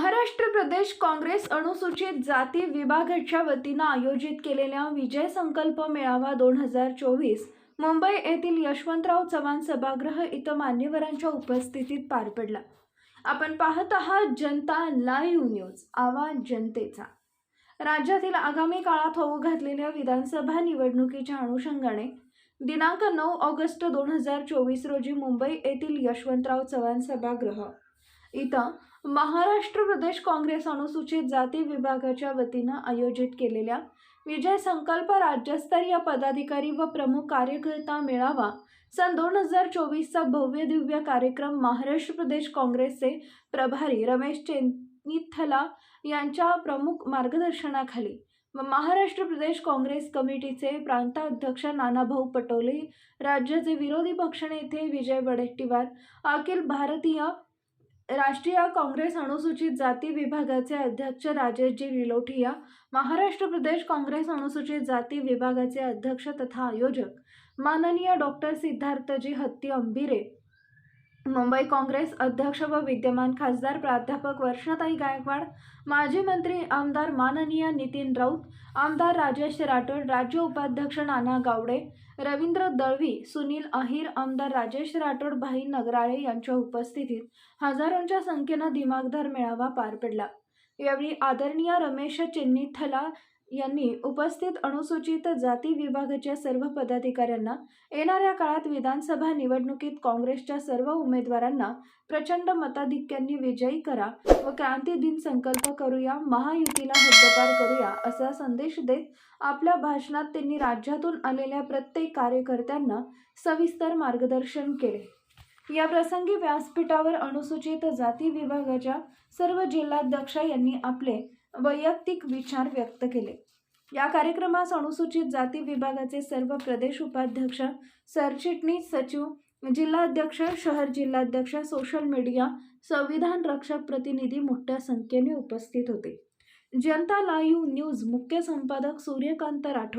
महाराष्ट्र प्रदेश काँग्रेस अनुसूचित जाती विभागाच्या वतीनं आयोजित केलेल्या विजय संकल्प मेळावा दोन हजार चोवीस मुंबई येथील यशवंतराव चव्हाण सभागृह इथं मान्यवरांच्या उपस्थितीत पार पडला. आपण पाहत आहात जनता लाईव्ह न्यूज आवाज जनतेचा. राज्यातील आगामी काळात होऊ घातलेल्या विधानसभा निवडणुकीच्या अनुषंगाने दिनांक नऊ ऑगस्ट दोन हजार चोवीस रोजी मुंबई येथील यशवंतराव चव्हाण सभागृह इथं महाराष्ट्र प्रदेश काँग्रेस अनुसूचित जाती विभागाच्या वतीनं आयोजित केलेल्या विजय संकल्प राज्यस्तरीय पदाधिकारी व प्रमुख कार्यकर्ता मेळावा सन दोन हजार चोवीसचा भव्य दिव्य कार्यक्रम महाराष्ट्र प्रदेश काँग्रेसचे प्रभारी रमेश चेनिथला यांच्या प्रमुख मार्गदर्शनाखाली व महाराष्ट्र प्रदेश काँग्रेस कमिटीचे प्रांताध्यक्ष नानाभाऊ पटोले राज्याचे विरोधी पक्षनेते विजय वडेट्टीवार अखिल भारतीय राष्ट्रीय काँग्रेस अनुसूचित जाती विभागाचे अध्यक्ष राजेशजी निलोठिया महाराष्ट्र प्रदेश काँग्रेस अनुसूचित जाती विभागाचे अध्यक्ष तथा आयोजक माननीय डॉक्टर सिद्धार्थजी हत्ती अंबिरे मुंबई काँग्रेस अध्यक्ष व विद्यमान खासदार प्राध्यापक वर्षाताई गायकवाड माजी मंत्री आमदार माननीय नितीन राऊत आमदार राजेश राठोड राज्य उपाध्यक्ष नाना गावडे रवींद्र दळवी सुनील अहिर आमदार राजेश राठोड भाई नगराळे यांच्या उपस्थितीत हजारोंच्या संख्येनं दिमागदार मेळावा पार पडला. यावेळी आदरणीय रमेश चेन्नीथला यांनी उपस्थित अनुसूचित जाती विभागाच्या सर्व पदाधिकाऱ्यांना येणाऱ्या काळात विधानसभा निवडणुकीत काँग्रेसच्या सर्व उमेदवारांना प्रचंड मताधिक्यांनी विजयी करा व क्रांती दिन संकल्प करूया महायुतीला हद्दपार करूया असा संदेश देत आपल्या भाषणात त्यांनी राज्यातून आलेल्या प्रत्येक कार्यकर्त्यांना सविस्तर मार्गदर्शन केले. या प्रसंगी व्यासपीठावर अनुसूचित जाती विभागाच्या सर्व जिल्हाध्यक्ष यांनी आपले वैयक्तिक विचार व्यक्त केले. या कार्यक्रमास अनुसूचित जाती विभागाचे सर्व प्रदेश उपाध्यक्ष सरचिटणीस सचिव जिल्हाध्यक्ष शहर जिल्हाध्यक्ष सोशल मीडिया संविधान रक्षक प्रतिनिधी मोठ्या संख्येने उपस्थित होते. जनता लाईव्ह न्यूज मुख्य संपादक सूर्यकांत राठोड